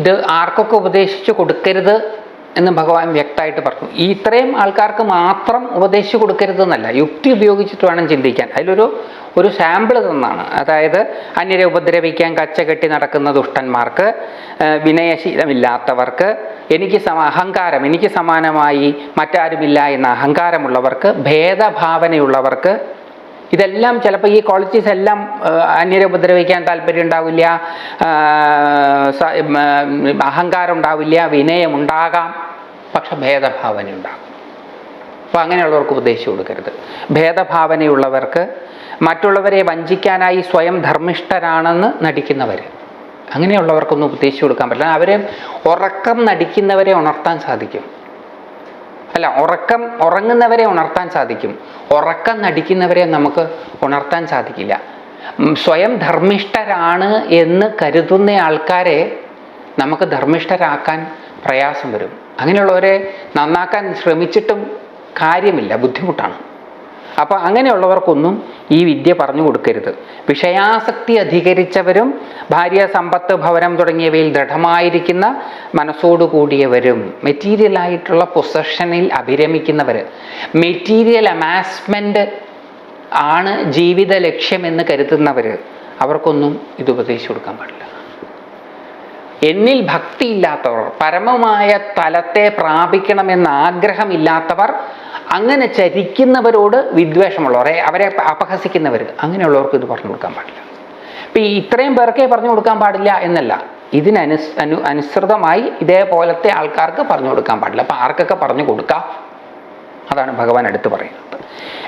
ഇത് ആർക്കൊക്കെ ഉപദേശിച്ചു കൊടുക്കരുത് എന്ന് ഭഗവാൻ വ്യക്തമായിട്ട് പറഞ്ഞു. ഈ ഇത്രയും ആൾക്കാർക്ക് മാത്രം ഉപദേശിച്ചു കൊടുക്കരുത് എന്നല്ല യുക്തി ഉപയോഗിച്ചിട്ട് വേണം ചിന്തിക്കാൻ. അതിലൊരു ഒരു സാമ്പിൾ തന്നാണ്. അതായത് അന്യരെ ഉപദ്രവിക്കാൻ കച്ചകെട്ടി നടക്കുന്ന ദുഷ്ടന്മാർക്ക് വിനയശീലമില്ലാത്തവർക്ക് എനിക്ക് സമ അഹങ്കാരം എനിക്ക് സമാനമായി മറ്റാരുമില്ല എന്ന അഹങ്കാരമുള്ളവർക്ക് ഭേദഭാവനയുള്ളവർക്ക് ഇതെല്ലാം ചിലപ്പോൾ ഈ ക്വാളിറ്റീസ് എല്ലാം അന്യരെ ഉപദ്രവിക്കാൻ താല്പര്യം ഉണ്ടാവില്ല അഹങ്കാരം ഉണ്ടാവില്ല വിനയം ഉണ്ടാകാം പക്ഷെ ഭേദഭാവന ഉണ്ടാകും. അപ്പോൾ അങ്ങനെയുള്ളവർക്ക് ഉപദേശിച്ചു കൊടുക്കരുത്. ഭേദഭാവനയുള്ളവർക്ക് മറ്റുള്ളവരെ വഞ്ചിക്കാനായി സ്വയം ധർമ്മിഷ്ഠരാണെന്ന് നടിക്കുന്നവർ അങ്ങനെയുള്ളവർക്കൊന്നും ഉപദേശിച്ചു കൊടുക്കാൻ പറ്റില്ല. അവരെ ഉറക്കം നടിക്കുന്നവരെ ഉണർത്താൻ സാധിക്കും. അല്ല ഉറക്കം ഉറങ്ങുന്നവരെ ഉണർത്താൻ സാധിക്കും. ഉറക്കം നടിക്കുന്നവരെ നമുക്ക് ഉണർത്താൻ സാധിക്കില്ല. സ്വയം ധർമ്മിഷ്ഠരാണ് എന്ന് കരുതുന്ന ആൾക്കാരെ നമുക്ക് ധർമ്മിഷ്ഠരാക്കാൻ പ്രയാസം വരും. അങ്ങനെയുള്ളവരെ നന്നാക്കാൻ ശ്രമിച്ചിട്ടും കാര്യമില്ല ബുദ്ധിമുട്ടാണ്. അപ്പോൾ അങ്ങനെയുള്ളവർക്കൊന്നും ഈ വിദ്യ പറഞ്ഞു കൊടുക്കരുത്. വിഷയാസക്തി അധികരിച്ചവരും ഭാര്യ സമ്പത്ത് ഭവനം തുടങ്ങിയവയിൽ ദൃഢമായിരിക്കുന്ന മനസ്സോടു കൂടിയവരും മെറ്റീരിയൽ ആയിട്ടുള്ള പൊസഷനിൽ അഭിരമിക്കുന്നവർ മെറ്റീരിയൽ അമാസ്മെന്റ് ആണ് ജീവിത ലക്ഷ്യമെന്ന് കരുതുന്നവർ അവർക്കൊന്നും ഇത് ഉപദേശിച്ചു കൊടുക്കാൻ പാടില്ല. എന്നിൽ ഭക്തിയില്ലാത്തവർ പരമമായ തലത്തെ പ്രാപിക്കണമെന്ന ആഗ്രഹമില്ലാത്തവർ അങ്ങനെ ചരിക്കുന്നവരോട് വിദ്വേഷമുള്ളവർ അവരെ അപഹസിക്കുന്നവർ അങ്ങനെയുള്ളവർക്ക് ഇത് പറഞ്ഞു കൊടുക്കാൻ പാടില്ല. ഇപ്പം ഈ ഇത്രയും പേർക്കേ പറഞ്ഞു കൊടുക്കാൻ പാടില്ല എന്നല്ല. ഇതിനനുസ് അനു അനുസൃതമായി ഇതേപോലത്തെ ആൾക്കാർക്ക് പറഞ്ഞു കൊടുക്കാൻ പാടില്ല. അപ്പം ആർക്കൊക്കെ പറഞ്ഞു കൊടുക്കാം? അതാണ് ഭഗവാൻ എടുത്തു പറയുന്നത്.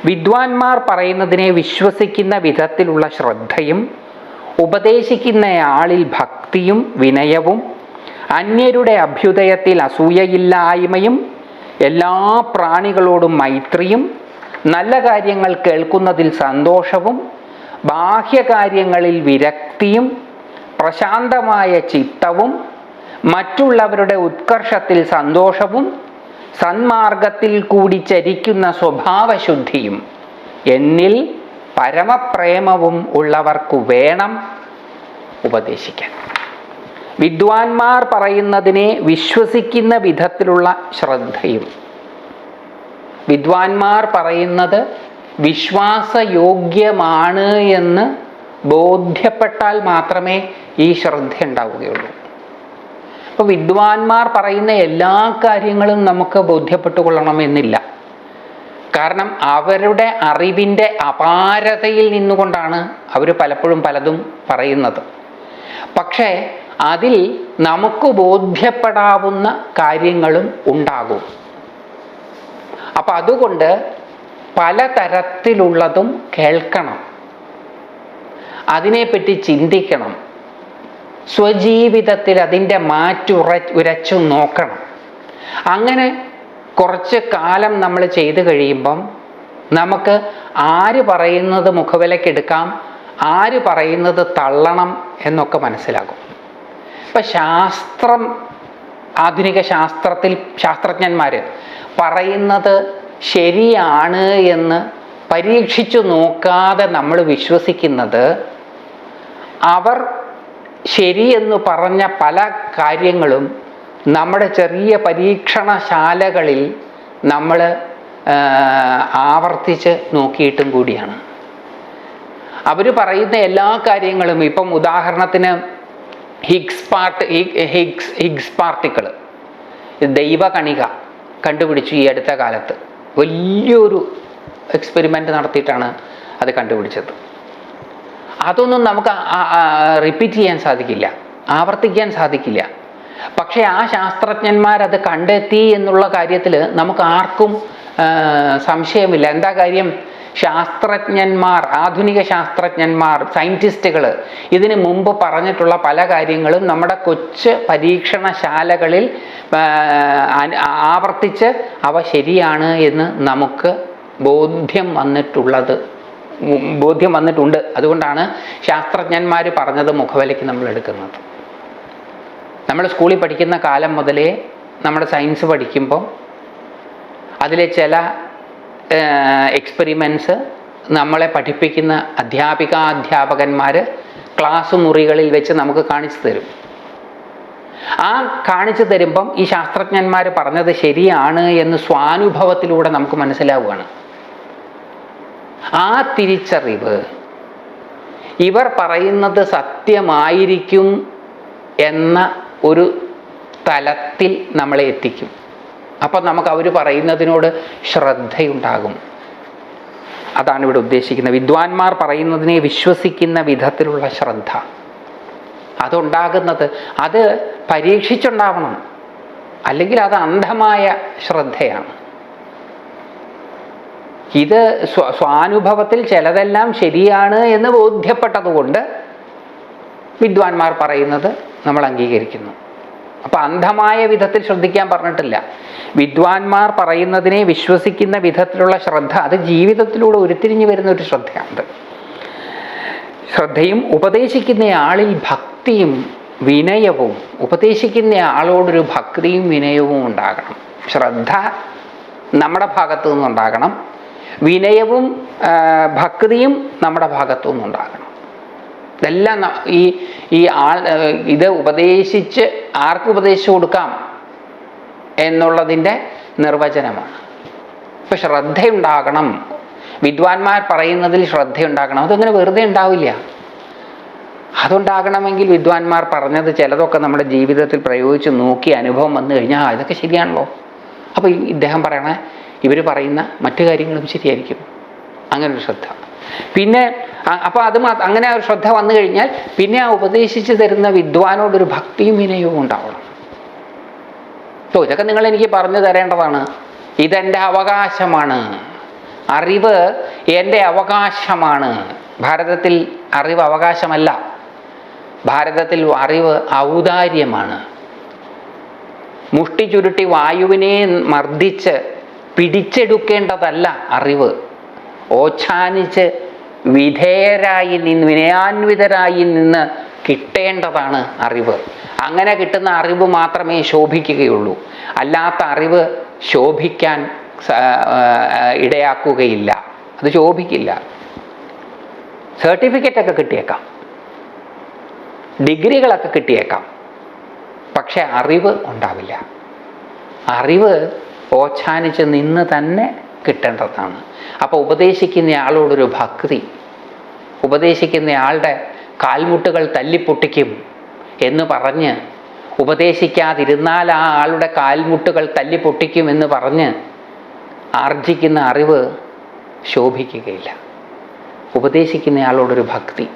വിദ്വാൻമാർ പറയുന്നതിനെ വിശ്വസിക്കുന്ന വിധത്തിലുള്ള ശ്രദ്ധയും ഉപദേശിക്കുന്നയാളിൽ ഭക്തിയും വിനയവും അന്യരുടെ അഭ്യുദയത്തിൽ അസൂയയില്ലായ്മയും എല്ലാ പ്രാണികളോടും മൈത്രിയും നല്ല കാര്യങ്ങൾ കേൾക്കുന്നതിൽ സന്തോഷവും ബാഹ്യകാര്യങ്ങളിൽ വിരക്തിയും പ്രശാന്തമായ ചിത്തവും മറ്റുള്ളവരുടെ ഉത്കർഷത്തിൽ സന്തോഷവും സന്മാർഗത്തിൽ കൂടി ചരിക്കുന്ന സ്വഭാവശുദ്ധിയും. എന്നിൽ പരമപ്രേമവും ഉള്ളവർക്കു വേണം ഉപദേശിക്കാൻ. വിദ്വാൻമാർ പറയുന്നതിനെ വിശ്വസിക്കുന്ന വിധത്തിലുള്ള ശ്രദ്ധയും. വിദ്വാൻമാർ പറയുന്നത് വിശ്വാസയോഗ്യമാണ് എന്ന് ബോധ്യപ്പെട്ടാൽ മാത്രമേ ഈ ശ്രദ്ധ ഉണ്ടാവുകയുള്ളൂ. അപ്പോൾ വിദ്വാൻമാർ പറയുന്ന എല്ലാ കാര്യങ്ങളും നമുക്ക് ബോധ്യപ്പെട്ടുകൊള്ളണമെന്നില്ല. കാരണം അവരുടെ അറിവിന്റെ അപാരതയിൽ നിന്നുകൊണ്ടാണ് അവർ പലപ്പോഴും പലതും പറയുന്നത്. പക്ഷേ അതിൽ നമുക്ക് ബോധ്യപ്പെടാവുന്ന കാര്യങ്ങളും ഉണ്ടാകും. അപ്പം അതുകൊണ്ട് പലതരത്തിലുള്ളതും കേൾക്കണം. അതിനെപ്പറ്റി ചിന്തിക്കണം. സ്വജീവിതത്തിൽ അതിന്റെ മാറ്റുറ ഉരച്ചു നോക്കണം. അങ്ങനെ കുറച്ച് കാലം നമ്മൾ ചെയ്തു കഴിയുമ്പം നമുക്ക് ആര് പറയുന്നത് മുഖവിലക്കെടുക്കാം ആര് പറയുന്നത് തള്ളണം എന്നൊക്കെ മനസ്സിലാകും. ഇപ്പം ശാസ്ത്രം ആധുനിക ശാസ്ത്രത്തിൽ ശാസ്ത്രജ്ഞന്മാർ പറയുന്നത് ശരിയാണ് എന്ന് പരീക്ഷിച്ചു നോക്കാതെ നമ്മൾ വിശ്വസിക്കുന്നത് അവർ ശരിയെന്ന് പറഞ്ഞ പല കാര്യങ്ങളും നമ്മുടെ ചെറിയ പരീക്ഷണശാലകളിൽ നമ്മൾ ആവർത്തിച്ച് നോക്കിയിട്ടും കൂടിയാണ്. അവർ പറയുന്ന എല്ലാ കാര്യങ്ങളും ഇപ്പം ഉദാഹരണത്തിന് Higgs part Higgs Higgs particle ദൈവകണിക കണ്ടുപിടിച്ചു ഈ അടുത്ത കാലത്ത്. വലിയൊരു എക്സ്പെരിമെന്റ് നടത്തിയിട്ടാണ് അത് കണ്ടുപിടിച്ചത്. അതൊന്നും നമുക്ക് റിപ്പീറ്റ് ചെയ്യാൻ സാധിക്കില്ല. ആവർത്തിക്കാൻ സാധിക്കില്ല. പക്ഷേ ആ ശാസ്ത്രജ്ഞന്മാരത് കണ്ടെത്തി എന്നുള്ള കാര്യത്തിൽ നമുക്ക് ആർക്കും സംശയമില്ല. എന്താ കാര്യം? ശാസ്ത്രജ്ഞന്മാർ ആധുനിക ശാസ്ത്രജ്ഞന്മാർ സയന്റിസ്റ്റുകൾ ഇതിന് മുമ്പ് പറഞ്ഞിട്ടുള്ള പല കാര്യങ്ങളും നമ്മുടെ കൊച്ചു പരീക്ഷണശാലകളിൽ ആവർത്തിച്ച് അവ ശരിയാണ് എന്ന് നമുക്ക് ബോധ്യം വന്നിട്ടുള്ളത്. ബോധ്യം വന്നിട്ടുണ്ട്. അതുകൊണ്ടാണ് ശാസ്ത്രജ്ഞന്മാർ പറഞ്ഞത് മുഖവിലയ്ക്ക് നമ്മൾ എടുക്കുന്നത്. നമ്മൾ സ്കൂളിൽ പഠിക്കുന്ന കാലം മുതലേ നമ്മുടെ സയൻസ് പഠിക്കുമ്പോൾ അതിലെ ചില എക്സ്പെരിമെന്റ്സ് നമ്മളെ പഠിപ്പിക്കുന്ന അധ്യാപികാധ്യാപകന്മാർ ക്ലാസ് മുറികളിൽ വെച്ച് നമുക്ക് കാണിച്ചു തരും. ആ കാണിച്ചു തരുമ്പം ഈ ശാസ്ത്രജ്ഞന്മാർ പറഞ്ഞത് ശരിയാണ് എന്ന് സ്വാനുഭവത്തിലൂടെ നമുക്ക് മനസ്സിലാവുകയാണ്. ആ തിരിച്ചറിവ് ഇവർ പറയുന്നത് സത്യമായിരിക്കും എന്ന ഒരു തലത്തിൽ നമ്മളെ എത്തിക്കും. അപ്പം നമുക്ക് അവർ പറയുന്നതിനോട് ശ്രദ്ധയുണ്ടാകും. അതാണ് ഇവിടെ ഉദ്ദേശിക്കുന്നത് വിദ്വാൻമാർ പറയുന്നതിനെ വിശ്വസിക്കുന്ന വിധത്തിലുള്ള ശ്രദ്ധ. അതുണ്ടാകുന്നത് അത് പരീക്ഷിച്ചുണ്ടാവണം. അല്ലെങ്കിൽ അത് അന്ധമായ ശ്രദ്ധയാണ്. ഇത് സ്വ സ്വാനുഭവത്തിൽ ചിലതെല്ലാം ശരിയാണ് എന്ന് ബോധ്യപ്പെട്ടതുകൊണ്ട് വിദ്വാൻമാർ പറയുന്നത് നമ്മൾ അംഗീകരിക്കുന്നു. അപ്പം അന്ധമായ വിധത്തിൽ ശ്രദ്ധിക്കാൻ പറഞ്ഞിട്ടില്ല. വിദ്വാൻമാർ പറയുന്നതിനെ വിശ്വസിക്കുന്ന വിധത്തിലുള്ള ശ്രദ്ധ അത് ജീവിതത്തിലൂടെ ഉരുത്തിരിഞ്ഞു വരുന്ന ഒരു ശ്രദ്ധയാണ് ശ്രദ്ധയും ഉപദേശിക്കുന്ന ആളിൽ ഭക്തിയും വിനയവും ഉപദേശിക്കുന്ന ആളോടൊരു ഭക്തിയും വിനയവും ഉണ്ടാകണം. ശ്രദ്ധ നമ്മുടെ ഭാഗത്തു നിന്നുണ്ടാകണം വിനയവും ഭക്തിയും നമ്മുടെ ഭാഗത്തു നിന്നുണ്ടാകണം ഇതെല്ലാം ഈ ഈ ആൾ ഇത് ഉപദേശിച്ച് ആർക്ക് ഉപദേശിച്ചു കൊടുക്കാം എന്നുള്ളതിന്റെ നിർവചനമാണ്. ഇപ്പം ശ്രദ്ധയുണ്ടാകണം. വിദ്വാൻമാർ പറയുന്നതിൽ ശ്രദ്ധയുണ്ടാകണം. അതങ്ങനെ വെറുതെ ഉണ്ടാവില്ല. അതുണ്ടാകണമെങ്കിൽ വിദ്വാൻമാർ പറഞ്ഞത് ചിലതൊക്കെ നമ്മുടെ ജീവിതത്തിൽ പ്രയോഗിച്ച് നോക്കി അനുഭവം വന്നു കഴിഞ്ഞാൽ ഇതൊക്കെ ശരിയാണല്ലോ. അപ്പോൾ ഇദ്ദേഹം പറയണേ ഇവർ പറയുന്ന മറ്റു കാര്യങ്ങളും ശരിയായിരിക്കും. അങ്ങനൊരു ശ്രദ്ധ. പിന്നെ അപ്പോൾ അത് അങ്ങനെ ഒരു ശ്രദ്ധ വന്നു കഴിഞ്ഞാൽ പിന്നെ ആ ഉപദേശിച്ചു തരുന്ന വിദ്വാനോടൊരു ഭക്തിയും വിനയവും ഉണ്ടാവണം. ഓ ഇതൊക്കെ നിങ്ങൾ എനിക്ക് പറഞ്ഞു തരേണ്ടതാണ്. ഇതെന്റെ അവകാശമാണ്. അറിവ് എന്റെ അവകാശമാണ്. ഭാരതത്തിൽ അറിവ് അവകാശമല്ല. ഭാരതത്തിൽ അറിവ് ഔദാര്യമാണ്. മുഷ്ടി ചുരുട്ടി വായുവിനെ മർദ്ദിച്ച് പിടിച്ചെടുക്കേണ്ടതല്ല അറിവ്. ഓച്ഛാനിച്ച് വിധേയരായി നിന്ന് വിനയാന്വിതരായി നിന്ന് കിട്ടേണ്ടതാണ് അറിവ്. അങ്ങനെ കിട്ടുന്ന അറിവ് മാത്രമേ ശോഭിക്കുകയുള്ളൂ. അല്ലാത്ത അറിവ് ശോഭിക്കാൻ ഇടയാക്കുകയില്ല. അത് ശോഭിക്കില്ല. സർട്ടിഫിക്കറ്റൊക്കെ കിട്ടിയേക്കാം. ഡിഗ്രികളൊക്കെ കിട്ടിയേക്കാം. പക്ഷെ അറിവ് ഉണ്ടാവില്ല. അറിവ് ഓച്ഛാനിച്ച് നിന്ന് തന്നെ കിട്ടേണ്ടതാണ്. അപ്പോൾ ഉപദേശിക്കുന്ന ആളോടൊരു ഭക്തി ഉപദേശിക്കുന്ന ആളുടെ കാൽമുട്ടുകൾ തല്ലിപ്പൊട്ടിക്കും എന്ന് പറഞ്ഞ് ഉപദേശിക്കാതിരുന്നാൽ ആ ആളുടെ കാൽമുട്ടുകൾ തല്ലിപ്പൊട്ടിക്കും എന്ന് പറഞ്ഞ് ആർജിക്കുന്ന അറിവ് ശോഭിക്കുകയില്ല. ഉപദേശിക്കുന്ന ആളോടൊരു ഭക്തി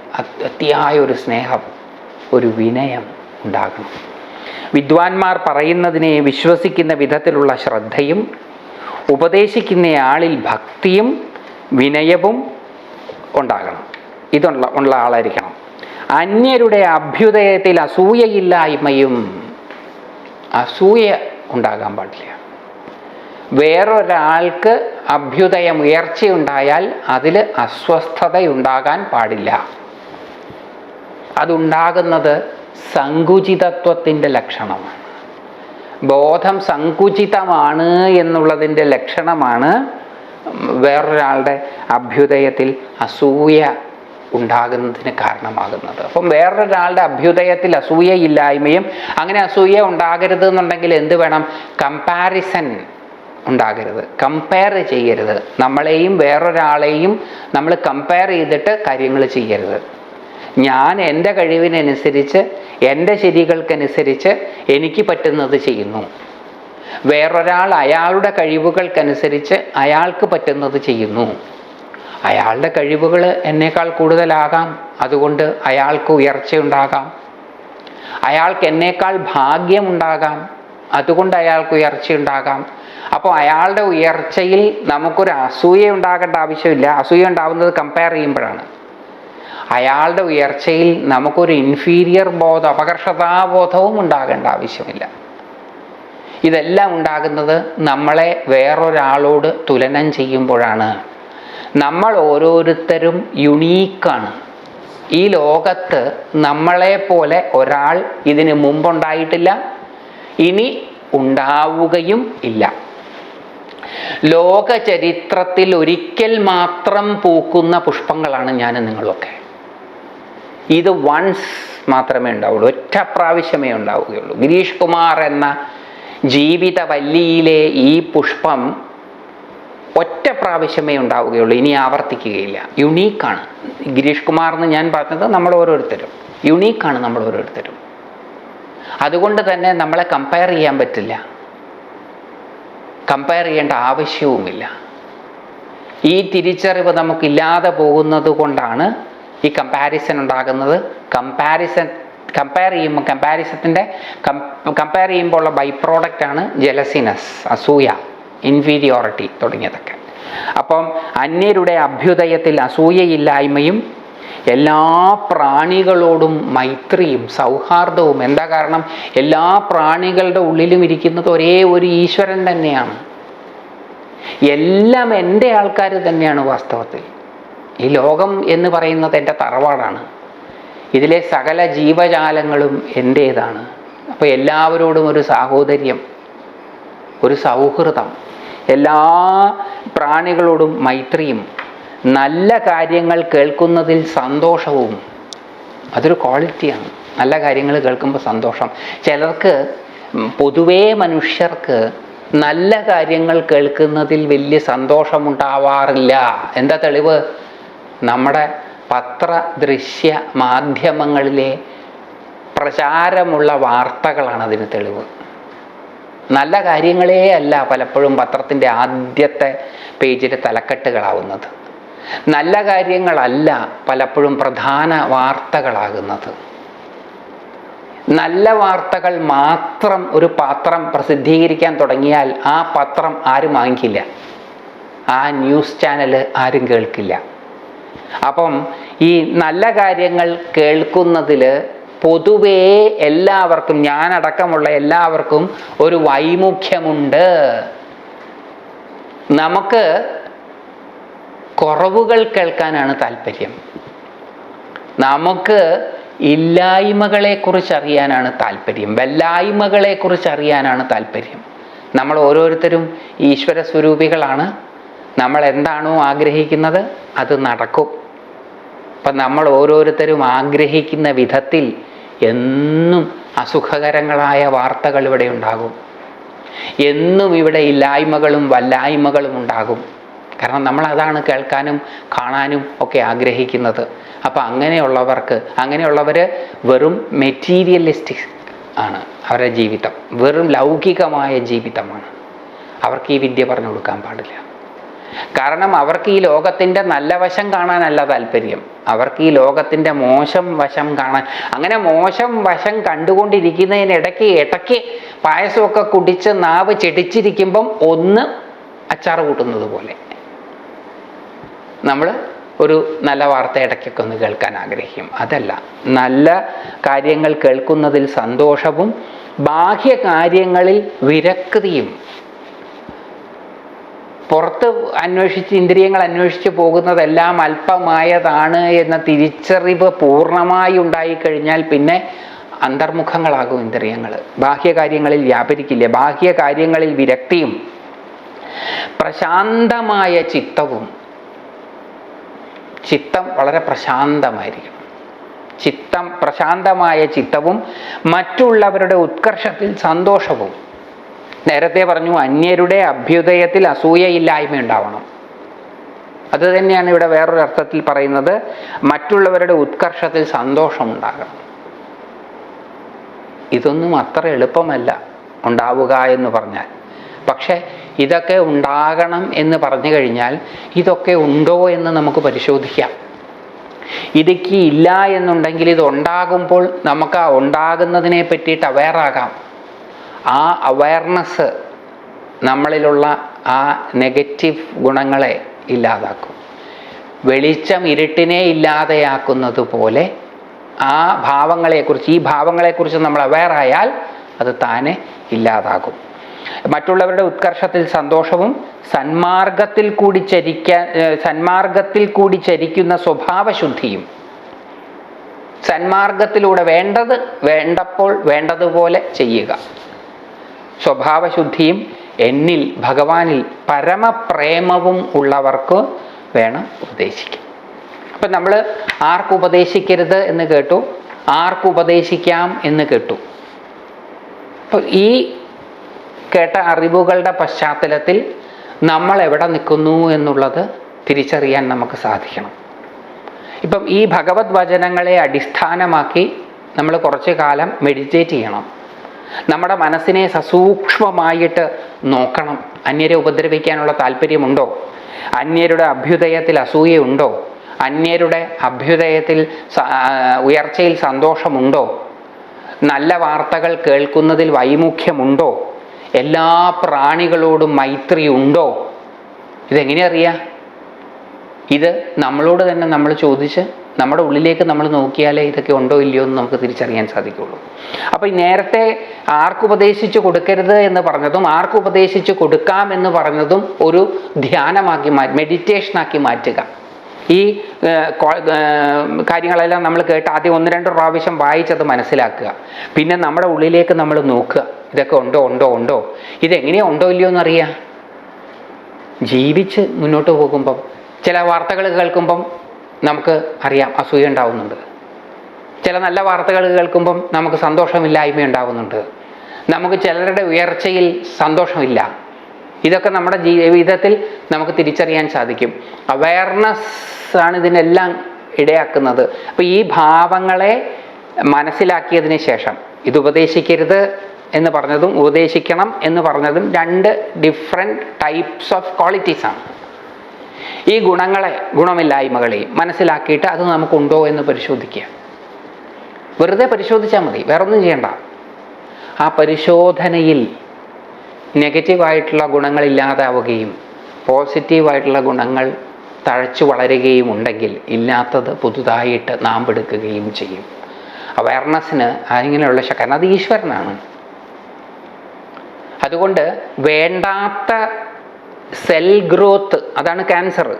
അതിയായ ഒരു സ്നേഹം ഒരു വിനയം ഉണ്ടാകണം. വിദ്വാൻമാർ പറയുന്നതിനെ വിശ്വസിക്കുന്ന വിധത്തിലുള്ള ശ്രദ്ധയും ഉപദേശിക്കുന്നയാളിൽ ഭക്തിയും വിനയവും ഉണ്ടാകണം. ഇതുള്ള ഉള്ള ആളായിരിക്കണം. അന്യരുടെ അഭ്യുദയത്തിൽ അസൂയയില്ലായ്മയും അസൂയ ഉണ്ടാകാൻ പാടില്ല. വേറൊരാൾക്ക് അഭ്യുദയം ഉയർച്ചയുണ്ടായാൽ അതിൽ അസ്വസ്ഥതയുണ്ടാകാൻ പാടില്ല. അതുണ്ടാകുന്നത് സങ്കുചിതത്വത്തിന്റെ ലക്ഷണമാണ്. ബോധം സങ്കുചിതമാണ് എന്നുള്ളതിന്റെ ലക്ഷണമാണ് വേറൊരാളുടെ അഭ്യുദയത്തിൽ അസൂയ ഉണ്ടാകുന്നതിന് കാരണമാകുന്നത്. അപ്പം വേറൊരാളുടെ അഭ്യുദയത്തിൽ അസൂയയില്ലായ്മയും അങ്ങനെ അസൂയ ഉണ്ടാകരുത് എന്നുണ്ടെങ്കിൽ എന്ത് വേണം? കമ്പാരിസൺ ഉണ്ടാകരുത്. കമ്പയർ ചെയ്യരുത്. നമ്മളെയും വേറൊരാളെയും നമ്മൾ കമ്പയർ ചെയ്തിട്ട് കാര്യങ്ങൾ ചെയ്യരുത്. ഞാൻ എന്റെ കഴിവിനനുസരിച്ച് എന്റെ ശരികൾക്കനുസരിച്ച് എനിക്ക് പറ്റുന്നത് ചെയ്യുന്നു. വേറൊരാൾ അയാളുടെ കഴിവുകൾക്കനുസരിച്ച് അയാൾക്ക് പറ്റുന്നത് ചെയ്യുന്നു. അയാളുടെ കഴിവുകൾ എന്നേക്കാൾ കൂടുതലാകാം. അതുകൊണ്ട് അയാൾക്ക് ഉയർച്ചയുണ്ടാകാം. അയാൾക്ക് എന്നേക്കാൾ ഭാഗ്യമുണ്ടാകാം. അതുകൊണ്ട് അയാൾക്ക് ഉയർച്ചയുണ്ടാകാം. അപ്പോൾ അയാളുടെ ഉയർച്ചയിൽ നമുക്കൊരു അസൂയ ഉണ്ടാകേണ്ട ആവശ്യമില്ല. അസൂയ ഉണ്ടാവുന്നത് കമ്പയർ ചെയ്യുമ്പോഴാണ്. അയാളുടെ ഉയർച്ചയിൽ നമുക്കൊരു ഇൻഫീരിയർ ബോധം അപകർഷതാബോധവും ഉണ്ടാകേണ്ട ആവശ്യമില്ല. ഇതെല്ലാം ഉണ്ടാകുന്നത് നമ്മളെ വേറൊരാളോട് തുലനം ചെയ്യുമ്പോഴാണ്. നമ്മൾ ഓരോരുത്തരും യുണീക്കാണ് ഈ ലോകത്ത് നമ്മളെ പോലെ ഒരാൾ ഇതിന് മുമ്പുണ്ടായിട്ടില്ല ഇനി ഉണ്ടാവുകയും ഇല്ല. ലോകചരിത്രത്തിൽ ഒരിക്കൽ മാത്രം പൂക്കുന്ന പുഷ്പങ്ങളാണ് ഞാൻ നിങ്ങളൊക്കെ ഇത് വൺസ് മാത്രമേ ഉണ്ടാവുള്ളൂ ഒറ്റ പ്രാവശ്യമേ ഉണ്ടാവുകയുള്ളൂ. ഗിരീഷ് കുമാർ എന്ന ജീവിത വല്ലിയിലെ ഈ പുഷ്പം ഒറ്റ പ്രാവശ്യമേ ഉണ്ടാവുകയുള്ളൂ ഇനി ആവർത്തിക്കുകയില്ല. യുണീക്കാണ് ഗിരീഷ് കുമാർ എന്ന് ഞാൻ പറഞ്ഞത് നമ്മൾ ഓരോരുത്തരും. യുണീക്കാണ് നമ്മൾ ഓരോരുത്തരും. അതുകൊണ്ട് തന്നെ നമ്മളെ കമ്പയർ ചെയ്യാൻ പറ്റില്ല. കമ്പയർ ചെയ്യേണ്ട ആവശ്യവുമില്ല. ഈ തിരിച്ചറിവ് നമുക്കില്ലാതെ പോകുന്നത് കൊണ്ടാണ് ഈ കമ്പാരിസൺ ഉണ്ടാകുന്നത് കമ്പാരിസൺ കമ്പയർ ചെയ്യുമ്പോൾ കമ്പാരിസത്തിന്റെ കമ്പയർ ചെയ്യുമ്പോൾ ഉള്ള ബൈ ആണ് ജലസിനസ് അസൂയ ഇൻഫീരിയോറിറ്റി തുടങ്ങിയതൊക്കെ. അപ്പം അന്യരുടെ അഭ്യുദയത്തിൽ അസൂയയില്ലായ്മയും എല്ലാ പ്രാണികളോടും മൈത്രിയും സൗഹാർദ്ദവും എന്താ കാരണം? എല്ലാ പ്രാണികളുടെ ഉള്ളിലും ഇരിക്കുന്നത് ഒരേ ഒരു ഈശ്വരൻ തന്നെയാണ്. എല്ലാം എന്റെ ആൾക്കാർ തന്നെയാണ് വാസ്തവത്തിൽ. ഈ ലോകം എന്ന് പറയുന്നത് എന്റെ തറവാടാണ്. ഇതിലെ സകല ജീവജാലങ്ങളും എന്റേതാണ്. അപ്പോൾ എല്ലാവരോടും ഒരു സാഹോദര്യം ഒരു സൗഹൃദം എല്ലാ പ്രാണികളോടും മൈത്രിയും നല്ല കാര്യങ്ങൾ കേൾക്കുന്നതിൽ സന്തോഷവും അതൊരു ക്വാളിറ്റിയാണ്. നല്ല കാര്യങ്ങൾ കേൾക്കുമ്പോൾ സന്തോഷം. ചിലർക്ക് പൊതുവേ മനുഷ്യർക്ക് നല്ല കാര്യങ്ങൾ കേൾക്കുന്നതിൽ വലിയ സന്തോഷമുണ്ടാവാറില്ല. എന്താ തെളിവ്? നമ്മുടെ പത്ര ദൃശ്യ മാധ്യമങ്ങളിലെ പ്രചാരമുള്ള വാർത്തകളാണ് അതിന് തെളിവ്. നല്ല കാര്യങ്ങളേ അല്ല പലപ്പോഴും പത്രത്തിന്റെ ആദ്യത്തെ പേജിൽ തലക്കെട്ടുകളാവുന്നത്. നല്ല കാര്യങ്ങളല്ല പലപ്പോഴും പ്രധാന വാർത്തകളാകുന്നത്. നല്ല വാർത്തകൾ മാത്രം ഒരു പത്രം പ്രസിദ്ധീകരിക്കാൻ തുടങ്ങിയാൽ ആ പത്രം ആരും വാങ്ങിക്കില്ല. ആ ന്യൂസ് ചാനൽ ആരും കേൾക്കില്ല. അപ്പം ഈ നല്ല കാര്യങ്ങൾ കേൾക്കുന്നതിൽ പൊതുവേ എല്ലാവർക്കും ഞാനടക്കമുള്ള എല്ലാവർക്കും ഒരു വൈമുഖ്യമുണ്ട്. നമുക്ക് കുറവുകൾ കേൾക്കാനാണ് താല്പര്യം. നമുക്ക് ഇല്ലായ്മകളെക്കുറിച്ച് അറിയാനാണ് താല്പര്യം. വല്ലായ്മകളെക്കുറിച്ച് അറിയാനാണ് താല്പര്യം. നമ്മൾ ഓരോരുത്തരും ഈശ്വര സ്വരൂപികളാണ് നമ്മൾ എന്താണോ ആഗ്രഹിക്കുന്നത് അത് നടക്കും. അപ്പം നമ്മൾ ഓരോരുത്തരും ആഗ്രഹിക്കുന്ന വിധത്തിൽ എന്നും അസുഖകരങ്ങളായ വാർത്തകൾ ഇവിടെ ഉണ്ടാകും. എന്നും ഇവിടെ ഇല്ലായ്മകളും വല്ലായ്മകളും ഉണ്ടാകും. കാരണം നമ്മൾ അതാണ് കേൾക്കാനും കാണാനും ഒക്കെ ആഗ്രഹിക്കുന്നത്. അപ്പം അങ്ങനെയുള്ളവർക്ക് അങ്ങനെയുള്ളവർ വെറും മെറ്റീരിയലിസ്റ്റിക് ആണ് അവരുടെ ജീവിതം. വെറും ലൗകികമായ ജീവിതമാണ്. അവർക്ക് ഈ വിദ്യ പറഞ്ഞു കൊടുക്കാൻ പാടില്ല. കാരണം അവർക്ക് ഈ ലോകത്തിന്റെ നല്ല വശം കാണാനല്ല താല്പര്യം. അവർക്ക് ഈ ലോകത്തിന്റെ മോശം വശം കാണാൻ അങ്ങനെ മോശം വശം കണ്ടുകൊണ്ടിരിക്കുന്നതിനിടയ്ക്ക് ഇടയ്ക്ക് പായസമൊക്കെ കുടിച്ച് നാവ് ചെടിച്ചിരിക്കുമ്പം ഒന്ന് അച്ചാർ കൂട്ടുന്നത് പോലെ. നമ്മൾ ഒരു നല്ല വാർത്ത ഇടയ്ക്കൊക്കെ ഒന്ന് കേൾക്കാൻ ആഗ്രഹിക്കും. അതല്ല നല്ല കാര്യങ്ങൾ കേൾക്കുന്നതിൽ സന്തോഷവും ബാഹ്യ കാര്യങ്ങളിൽ വിരക്തിയും പുറത്ത് അന്വേഷിച്ച് ഇന്ദ്രിയങ്ങൾ അന്വേഷിച്ച് പോകുന്നതെല്ലാം അല്പമായതാണ് എന്ന തിരിച്ചറിവ് പൂർണമായി ഉണ്ടായിക്കഴിഞ്ഞാൽ പിന്നെ അന്തർമുഖങ്ങളാകും ഇന്ദ്രിയങ്ങൾ. ബാഹ്യകാര്യങ്ങളിൽ വ്യാപരിക്കില്ല. ബാഹ്യകാര്യങ്ങളിൽ വിരക്തിയും പ്രശാന്തമായ ചിത്തവും. ചിത്തം വളരെ പ്രശാന്തമായിരിക്കും. ചിത്തം പ്രശാന്തമായ ചിത്തവും മറ്റുള്ളവരുടെ ഉത്കർഷത്തിൽ സന്തോഷവും. നേരത്തെ പറഞ്ഞു അന്യരുടെ അഭ്യുദയത്തിൽ അസൂയയില്ലായ്മ ഉണ്ടാവണം അത് തന്നെയാണ് ഇവിടെ വേറൊരു അർത്ഥത്തിൽ പറയുന്നത് മറ്റുള്ളവരുടെ ഉത്കർഷത്തിൽ സന്തോഷമുണ്ടാകണം. ഇതൊന്നും അത്ര എളുപ്പമല്ല ഉണ്ടാവുക എന്ന് പറഞ്ഞാൽ. പക്ഷേ ഇതൊക്കെ ഉണ്ടാകണം എന്ന് പറഞ്ഞു കഴിഞ്ഞാൽ ഇതൊക്കെ ഉണ്ടോ എന്ന് നമുക്ക് പരിശോധിക്കാം. ഇതൊക്കെ ഇല്ല എന്നുണ്ടെങ്കിൽ ഇത് ഉണ്ടാകുമ്പോൾ നമുക്ക് ആ ഉണ്ടാകുന്നതിനെ പറ്റിയിട്ട് അവെയറാകാം ആ അവയർനെസ് നമ്മളിലുള്ള ആ നെഗറ്റീവ് ഗുണങ്ങളെ ഇല്ലാതാക്കും. വെളിച്ചം ഇരുട്ടിനെ ഇല്ലാതെയാക്കുന്നത് പോലെ ആ ഭാവങ്ങളെക്കുറിച്ച് ഈ ഭാവങ്ങളെക്കുറിച്ച് നമ്മൾ അവയറായാൽ അത് താനെ ഇല്ലാതാകും. മറ്റുള്ളവരുടെ ഉത്കർഷത്തിൽ സന്തോഷവും സന്മാർഗത്തിൽ കൂടി ചരിക്കാൻ സന്മാർഗത്തിൽ കൂടി ചരിക്കുന്ന സ്വഭാവശുദ്ധിയും സന്മാർഗത്തിലൂടെ വേണ്ടത് വേണ്ടപ്പോൾ വേണ്ടതുപോലെ ചെയ്യുക. സ്വഭാവശുദ്ധിയും എന്നിൽ ഭഗവാനിൽ പരമപ്രേമവും ഉള്ളവർക്ക് വേണം ഉപദേശിക്കാൻ. അപ്പം നമ്മൾ ആർക്ക് ഉപദേശിക്കരുത് എന്ന് കേട്ടു? ആർക്ക് ഉപദേശിക്കാം എന്ന് കേട്ടു. അപ്പോൾ ഈ കേട്ട അറിവുകളുടെ പശ്ചാത്തലത്തിൽ നമ്മൾ എവിടെ നിൽക്കുന്നു എന്നുള്ളത് തിരിച്ചറിയാൻ നമുക്ക് സാധിക്കണം. ഇപ്പം ഈ ഭഗവത് വചനങ്ങളെ അടിസ്ഥാനമാക്കി നമ്മൾ കുറച്ച് കാലം മെഡിറ്റേറ്റ് ചെയ്യണം. നമ്മുടെ മനസ്സിനെ സസൂക്ഷ്മമായിട്ട് നോക്കണം. അന്യരെ ഉപദ്രവിക്കാനുള്ള താല്പര്യമുണ്ടോ? അന്യരുടെ അഭ്യുദയത്തിൽ അസൂയയുണ്ടോ? അന്യരുടെ അഭ്യുദയത്തിൽ ഉയർച്ചയിൽ സന്തോഷമുണ്ടോ? നല്ല വാർത്തകൾ കേൾക്കുന്നതിൽ വൈമുഖ്യമുണ്ടോ? എല്ലാ പ്രാണികളോടും മൈത്രി ഉണ്ടോ ഇതെങ്ങനെ അറിയാം? ഇത് നമ്മളോട് തന്നെ നമ്മൾ ചോദിച്ച് നമ്മുടെ ഉള്ളിലേക്ക് നമ്മൾ നോക്കിയാലേ ഇതൊക്കെ ഉണ്ടോ ഇല്ലയോ എന്ന് നമുക്ക് തിരിച്ചറിയാൻ സാധിക്കുള്ളൂ. അപ്പോൾ ഈ നേരത്തെ ആർക്കുപദേശിച്ച് കൊടുക്കരുത് എന്ന് പറഞ്ഞതും ആർക്കുപദേശിച്ച് കൊടുക്കാം എന്ന് പറഞ്ഞതും ഒരു ധ്യാനമാക്കി മാറ്റി മെഡിറ്റേഷനാക്കി മാറ്റുക. ഈ കാര്യങ്ങളെല്ലാം നമ്മൾ കേട്ട് ആദ്യം ഒന്ന് രണ്ട് പ്രാവശ്യം വായിച്ചത് മനസ്സിലാക്കുക. പിന്നെ നമ്മുടെ ഉള്ളിലേക്ക് നമ്മൾ നോക്കുക. ഇതൊക്കെ ഉണ്ടോ ഉണ്ടോ ഉണ്ടോ? ഇതെങ്ങനെയാ ഉണ്ടോ ഇല്ലയോ എന്നറിയാം. ജീവിച്ച് മുന്നോട്ട് പോകുമ്പം ചില വാർത്തകൾ കേൾക്കുമ്പം നമുക്ക് അറിയാം അസൂയ ഉണ്ടാവുന്നുണ്ട്. ചില നല്ല വാർത്തകൾ കേൾക്കുമ്പം നമുക്ക് സന്തോഷമില്ലായ്മ ഉണ്ടാവുന്നുണ്ട്. നമുക്ക് ചിലരുടെ ഉയർച്ചയിൽ സന്തോഷമില്ല. ഇതൊക്കെ നമ്മുടെ ജീവിതത്തിൽ നമുക്ക് തിരിച്ചറിയാൻ സാധിക്കും. അവയർനെസ് ആണ് ഇതിനെല്ലാം ഇടയാക്കുന്നത്. അപ്പോൾ ഈ ഭാവങ്ങളെ മനസ്സിലാക്കിയതിന് ശേഷം ഇത് ഉപദേശിക്കരുത് എന്ന് പറഞ്ഞതും ഉപദേശിക്കണം എന്ന് പറഞ്ഞതും രണ്ട് ഡിഫറെന്റ് ടൈപ്സ് ഓഫ് ക്വാളിറ്റീസ് ആണ്. ഈ ഗുണങ്ങളെ ഗുണമില്ലായ്മകളെ മനസ്സിലാക്കിയിട്ട് അത് നമുക്കുണ്ടോ എന്ന് പരിശോധിക്കുക. വെറുതെ പരിശോധിച്ചാൽ മതി വേറൊന്നും ചെയ്യണ്ട. ആ പരിശോധനയിൽ നെഗറ്റീവായിട്ടുള്ള ഗുണങ്ങൾ ഇല്ലാതാവുകയും പോസിറ്റീവായിട്ടുള്ള ഗുണങ്ങൾ തഴച്ചു വളരുകയും ഉണ്ടെങ്കിൽ ഇല്ലാത്തത് പുതുതായിട്ട് നാം എടുക്കുകയും ചെയ്യും. അവയർനെസ്സിന് അങ്ങനെയുള്ള ശക്തി അത് ഈശ്വരനാണ്. അതുകൊണ്ട് വേണ്ടാത്ത സെൽ ഗ്രോത്ത് അതാണ് ക്യാൻസർ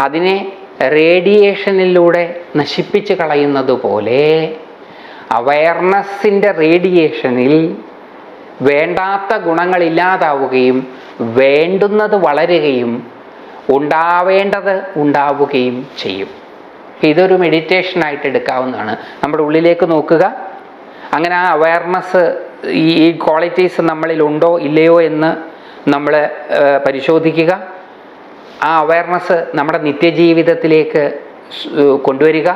അതിനെ റേഡിയേഷനിലൂടെ നശിപ്പിച്ച് കളയുന്നത് പോലെ അവയർനെസ്സിന്റെ റേഡിയേഷനിൽ വേണ്ടാത്ത ഗുണങ്ങൾ ഇല്ലാതാവുകയും വേണ്ടുന്നത് വളരുകയും ഉണ്ടാവേണ്ടത് ഉണ്ടാവുകയും ചെയ്യും. ഇതൊരു മെഡിറ്റേഷനായിട്ട് എടുക്കാവുന്നതാണ്. നമ്മുടെ ഉള്ളിലേക്ക് നോക്കുക. അങ്ങനെ ആ അവയർനെസ് ഈ ക്വാളിറ്റീസ് നമ്മളിൽ ഉണ്ടോ ഇല്ലയോ എന്ന് നമ്മൾ പരിശോധിക്കുക. ആ അവയർനെസ് നമ്മുടെ നിത്യജീവിതത്തിലേക്ക് കൊണ്ടുവരിക.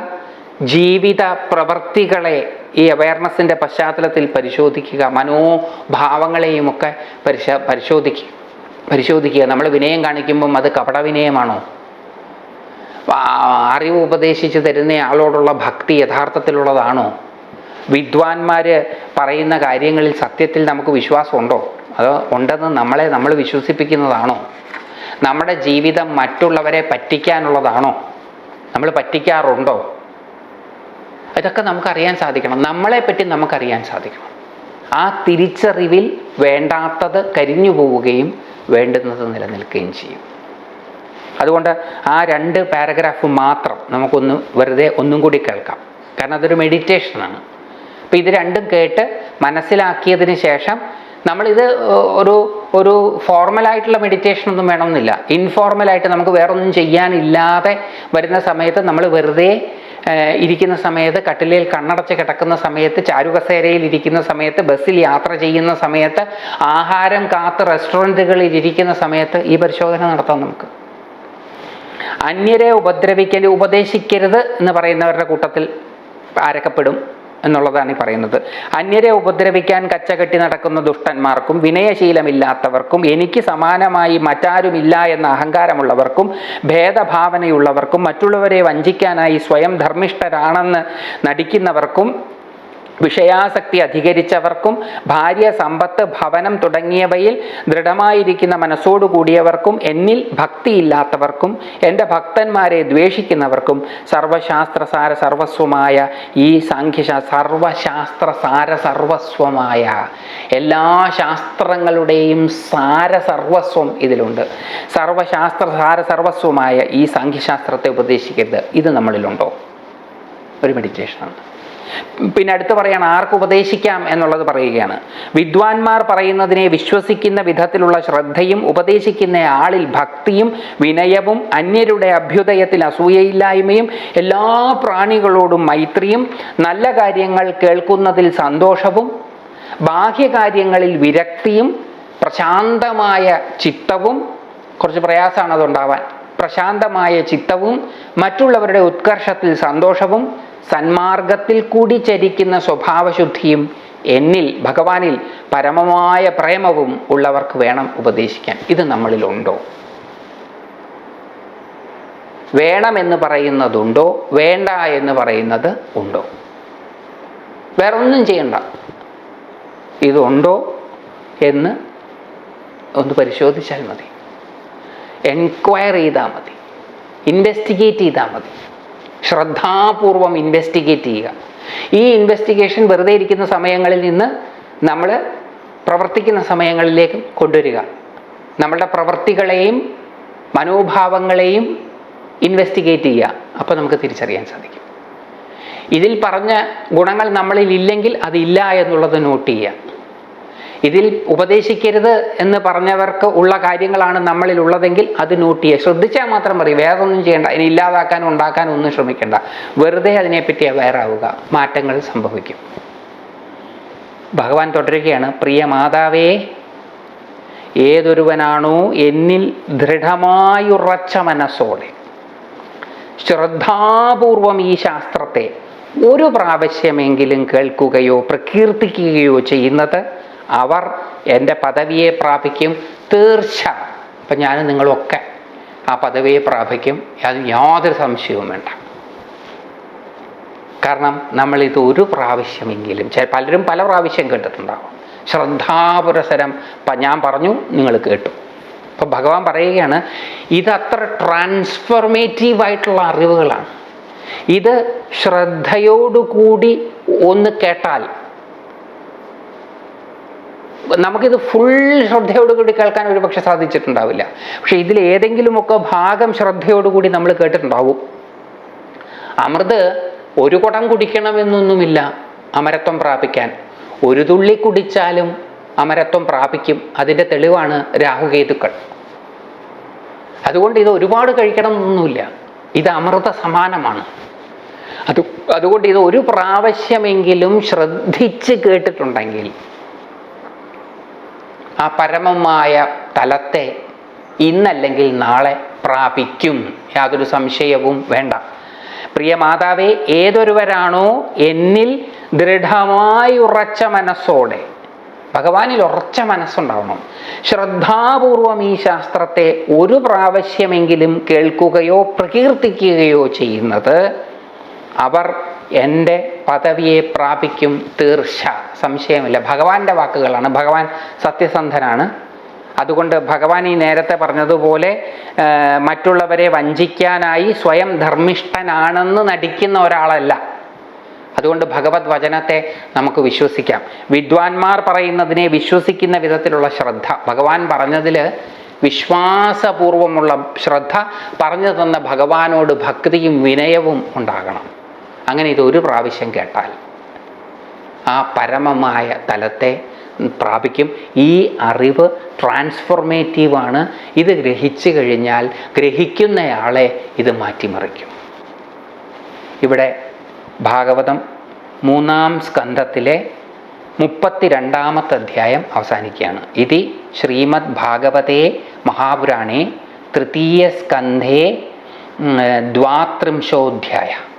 ജീവിത പ്രവർത്തികളെ ഈ അവയർനെസ്സിന്റെ പശ്ചാത്തലത്തിൽ പരിശോധിക്കുക. മനോഭാവങ്ങളെയുമൊക്കെ പരിശ പരിശോധിക്കുക. പരിശോധിക്കുക. നമ്മൾ വിനയം കാണിക്കുമ്പം അത് കപട വിനയമാണോ അറിവ് ഉപദേശിച്ച് തരുന്ന ആളോടുള്ള ഭക്തി യഥാർത്ഥത്തിലുള്ളതാണോ? വിദ്വാൻമാർ പറയുന്ന കാര്യങ്ങളിൽ സത്യത്തിൽ നമുക്ക് വിശ്വാസമുണ്ടോ? അതോ ഉണ്ടെന്ന് നമ്മളെ നമ്മൾ വിശ്വസിപ്പിക്കുന്നതാണോ? നമ്മുടെ ജീവിതം മറ്റുള്ളവരെ പറ്റിക്കാനുള്ളതാണോ? നമ്മൾ പറ്റിക്കാറുണ്ടോ? ഇതൊക്കെ നമുക്കറിയാൻ സാധിക്കണം. നമ്മളെപ്പറ്റി നമുക്കറിയാൻ സാധിക്കണം. ആ തിരിച്ചറിവിൽ വേണ്ടാത്തത് കരിഞ്ഞു പോവുകയും വേണ്ടുന്നത് നിലനിൽക്കുകയും ചെയ്യും. അതുകൊണ്ട് ആ രണ്ട് പാരഗ്രാഫ് മാത്രം നമുക്കൊന്ന് വെറുതെ ഒന്നും കൂടി കേൾക്കാം. കാരണം അതൊരു മെഡിറ്റേഷനാണ് അപ്പോൾ ഇത് രണ്ടും കേട്ട് മനസ്സിലാക്കിയതിന് ശേഷം നമ്മളിത് ഒരു ഒരു ഫോർമലായിട്ടുള്ള മെഡിറ്റേഷൻ ഒന്നും വേണമെന്നില്ല. ഇൻഫോർമലായിട്ട് നമുക്ക് വേറൊന്നും ചെയ്യാനില്ലാതെ വരുന്ന സമയത്ത് നമ്മൾ വെറുതെ ഇരിക്കുന്ന സമയത്ത് കട്ടിലിൽ കണ്ണടച്ച് കിടക്കുന്ന സമയത്ത് ചാരുകസേരയിൽ ഇരിക്കുന്ന സമയത്ത് ബസ്സിൽ യാത്ര ചെയ്യുന്ന സമയത്ത് ആഹാരം കാത്ത് റെസ്റ്റോറന്റുകളിൽ ഇരിക്കുന്ന സമയത്ത് ഈ പരിശോധന നടത്താം നമുക്ക്. അന്യരെ ഉപദ്രവിക്കൽ ഉപദേശിക്കരുത് എന്ന് പറയുന്നവരുടെ കൂട്ടത്തിൽ ആരക്കപ്പെടും എന്നുള്ളതാണ് ഈ പറയുന്നത്. അന്യരെ ഉപദ്രവിക്കാൻ കച്ചകെട്ടി നടക്കുന്ന ദുഷ്ടന്മാർക്കും വിനയശീലമില്ലാത്തവർക്കും എനിക്ക് സമാനമായി മറ്റാരുമില്ല എന്ന അഹങ്കാരമുള്ളവർക്കും ഭേദഭാവനയുള്ളവർക്കും മറ്റുള്ളവരെ വഞ്ചിക്കാനായി സ്വയം ധർമ്മിഷ്ഠരാണെന്ന് നടിക്കുന്നവർക്കും വിഷയാസക്തി അധികരിച്ചവർക്കും ഭാര്യ സമ്പത്ത് ഭവനം തുടങ്ങിയവയിൽ ദൃഢമായിരിക്കുന്ന മനസ്സോടു കൂടിയവർക്കും എന്നിൽ ഭക്തിയില്ലാത്തവർക്കും എന്റെ ഭക്തന്മാരെ ദ്വേഷിക്കുന്നവർക്കും സർവശാസ്ത്രസാര സർവസ്വമായ ഈ സാഖ്യശാ സർവശാസ്ത്രസാര സർവസ്വമായ എല്ലാ ശാസ്ത്രങ്ങളുടെയും സാര സർവസ്വം ഇതിലുണ്ട്. സർവശാസ്ത്ര സാര സർവസ്വമായ ഈ സാഖ്യശാസ്ത്രത്തെ ഉപദേശിക്കരുത്. ഇത് നമ്മളിലുണ്ടോ? ഒരു മെഡിറ്റേഷനാണ് പിന്നെ അടുത്ത് പറയാണ് ആർക്ക് ഉപദേശിക്കാം? എന്നുള്ളത് പറയുകയാണ്. വിദ്വാൻമാർ പറയുന്നതിനെ വിശ്വസിക്കുന്ന വിധത്തിലുള്ള ശ്രദ്ധയും ഉപദേശിക്കുന്ന ആളിൽ ഭക്തിയും വിനയവും അന്യരുടെ അഭ്യുദയത്തിൽ അസൂയയില്ലായ്മയും എല്ലാ പ്രാണികളോടും മൈത്രിയും നല്ല കാര്യങ്ങൾ കേൾക്കുന്നതിൽ സന്തോഷവും ബാഹ്യകാര്യങ്ങളിൽ വിരക്തിയും പ്രശാന്തമായ ചിത്തവും കുറച്ച് പ്രയാസമാണ് അതുണ്ടാവാൻ. പ്രശാന്തമായ ചിത്തവും മറ്റുള്ളവരുടെ ഉത്കർഷത്തിൽ സന്തോഷവും സന്മാർഗത്തിൽ കൂടി ചരിക്കുന്ന സ്വഭാവശുദ്ധിയും എന്നിൽ ഭഗവാനിൽ പരമമായ പ്രേമവും ഉള്ളവർക്ക് വേണം ഉപദേശിക്കാൻ. ഇത് നമ്മളിലുണ്ടോ? വേണമെന്ന് പറയുന്നതുണ്ടോ? വേണ്ട എന്ന് പറയുന്നത് ഉണ്ടോ? വേറെ ഒന്നും ചെയ്യണ്ട. ഇതുണ്ടോ എന്ന് ഒന്ന് പരിശോധിച്ചാൽ മതി. എൻക്വയർ ചെയ്താൽ മതി. ഇൻവെസ്റ്റിഗേറ്റ് ചെയ്താൽ മതി. ശ്രദ്ധാപൂർവം ഇൻവെസ്റ്റിഗേറ്റ് ചെയ്യുക. ഈ ഇൻവെസ്റ്റിഗേഷൻ വെറുതെ ഇരിക്കുന്ന സമയങ്ങളിൽ നിന്ന് നമ്മൾ പ്രവർത്തിക്കുന്ന സമയങ്ങളിലേക്ക് കൊണ്ടുവരിക. നമ്മളുടെ പ്രവൃത്തികളെയും മനോഭാവങ്ങളെയും ഇൻവെസ്റ്റിഗേറ്റ് ചെയ്യുക. അപ്പോൾ നമുക്ക് തിരിച്ചറിയാൻ സാധിക്കും. ഇതിൽ പറഞ്ഞ ഗുണങ്ങൾ നമ്മളിൽ ഇല്ലെങ്കിൽ അതില്ല എന്നുള്ളത് നോട്ട് ചെയ്യുക. ഇതിൽ ഉപദേശിക്കരുത് എന്ന് പറഞ്ഞവർക്ക് ഉള്ള കാര്യങ്ങളാണ് നമ്മളിൽ ഉള്ളതെങ്കിൽ അത് നോട്ട് ചെയ്യുക ശ്രദ്ധിച്ചാൽ മാത്രം മതി. വേറെ ഒന്നും ചെയ്യേണ്ട. അതിനെ ഇല്ലാതാക്കാനും ഉണ്ടാക്കാനും ഒന്നും ശ്രമിക്കേണ്ട. വെറുതെ അതിനെപ്പറ്റി അവയറാവുക മാറ്റങ്ങൾ സംഭവിക്കും. ഭഗവാൻ തുടരുകയാണ്. പ്രിയ മാതാവേ ഏതൊരുവനാണോ എന്നിൽ ദൃഢമായുറച്ച മനസ്സോടെ ശ്രദ്ധാപൂർവം ഈ ശാസ്ത്രത്തെ ഒരു പ്രാവശ്യമെങ്കിലും കേൾക്കുകയോ പ്രകീർത്തിക്കുകയോ ചെയ്യുന്നത് അവർ എന്റെ പദവിയെ പ്രാപിക്കും തീർച്ച അപ്പം ഞാൻ നിങ്ങളൊക്കെ ആ പദവിയെ പ്രാപിക്കും. അത് യാതൊരു സംശയവും വേണ്ട. കാരണം നമ്മളിത് ഒരു പ്രാവശ്യമെങ്കിലും പലരും പല പ്രാവശ്യം കേട്ടിട്ടുണ്ടാവും. ശ്രദ്ധാപുരസരം ഞാൻ പറഞ്ഞു നിങ്ങൾ കേട്ടു. അപ്പോൾ ഭഗവാൻ പറയുകയാണ് ഇതത്ര ട്രാൻസ്ഫോർമേറ്റീവ് ആയിട്ടുള്ള അറിവുകളാണ്. ഇത് ശ്രദ്ധയോടുകൂടി ഒന്ന് കേട്ടാൽ നമുക്കിത് ഫുൾ ശ്രദ്ധയോടുകൂടി കേൾക്കാൻ ഒരു പക്ഷെ സാധിച്ചിട്ടുണ്ടാവില്ല. പക്ഷെ ഇതിൽ ഏതെങ്കിലുമൊക്കെ ഭാഗം ശ്രദ്ധയോടുകൂടി നമ്മൾ കേട്ടിട്ടുണ്ടാവും. അമൃത് ഒരു കുടം കുടിക്കണമെന്നൊന്നുമില്ല അമരത്വം പ്രാപിക്കാൻ. ഒരു തുള്ളി കുടിച്ചാലും അമരത്വം പ്രാപിക്കും. അതിന്റെ തെളിവാണ് രാഹുകേതുക്കൾ. അതുകൊണ്ട് ഇത് ഒരുപാട് കഴിക്കണം എന്നൊന്നുമില്ല ഇത് അമൃത സമാനമാണ്. അത് അതുകൊണ്ട് ഇത് ഒരു പ്രാവശ്യമെങ്കിലും ശ്രദ്ധിച്ച് കേട്ടിട്ടുണ്ടെങ്കിൽ ആ പരമമായ തലത്തെ ഇന്നല്ലെങ്കിൽ നാളെ പ്രാപിക്കും. യാതൊരു സംശയവും വേണ്ട. പ്രിയ മാതാവേ ഏതൊരുവരാണോ എന്നിൽ ദൃഢമായി ഉറച്ച മനസ്സോടെ ഭഗവാനിൽ ഉറച്ച മനസ്സുണ്ടാവണം. ശ്രദ്ധാപൂർവം ഈ ശാസ്ത്രത്തെ ഒരു പ്രാവശ്യമെങ്കിലും കേൾക്കുകയോ പ്രകീർത്തിക്കുകയോ ചെയ്യുന്നത് അവർ എന്റെ പദവിയെ പ്രാപിക്കും തീർച്ച. സംശയമില്ല. ഭഗവാന്റെ വാക്കുകളാണ്. ഭഗവാൻ സത്യസന്ധനാണ്. അതുകൊണ്ട് ഭഗവാൻ ഈ നേരത്തെ പറഞ്ഞതുപോലെ മറ്റുള്ളവരെ വഞ്ചിക്കാനായി സ്വയം ധർമ്മിഷ്ഠനാണെന്ന് നടിക്കുന്ന ഒരാളല്ല. അതുകൊണ്ട് ഭഗവത് വചനത്തെ നമുക്ക് വിശ്വസിക്കാം. വിദ്വാൻമാർ പറയുന്നതിനെ വിശ്വസിക്കുന്ന വിധത്തിലുള്ള ശ്രദ്ധ. ഭഗവാൻ പറഞ്ഞതിൽ വിശ്വാസപൂർവമുള്ള ശ്രദ്ധ. പറഞ്ഞു തന്ന ഭഗവാനോട് ഭക്തിയും വിനയവും ഉണ്ടാകണം. അങ്ങനെ ഇത് ഒരു പ്രാവശ്യം കേട്ടാൽ ആ പരമമായ തലത്തെ പ്രാപിക്കും. ഈ അറിവ് ട്രാൻസ്ഫോർമേറ്റീവാണ്. ഇത് ഗ്രഹിച്ചു കഴിഞ്ഞാൽ ഗ്രഹിക്കുന്നയാളെ ഇത് മാറ്റിമറിക്കും. ഇവിടെ ഭാഗവതം മൂന്നാം സ്കന്ധത്തിലെ മുപ്പത്തിരണ്ടാമത്തെ അധ്യായം അവസാനിക്കുകയാണ്. ഇതി ശ്രീമദ് ഭാഗവതേ മഹാപുരാണേ തൃതീയ സ്കന്ധേ ദ്വാത്രിംശോധ്യായ.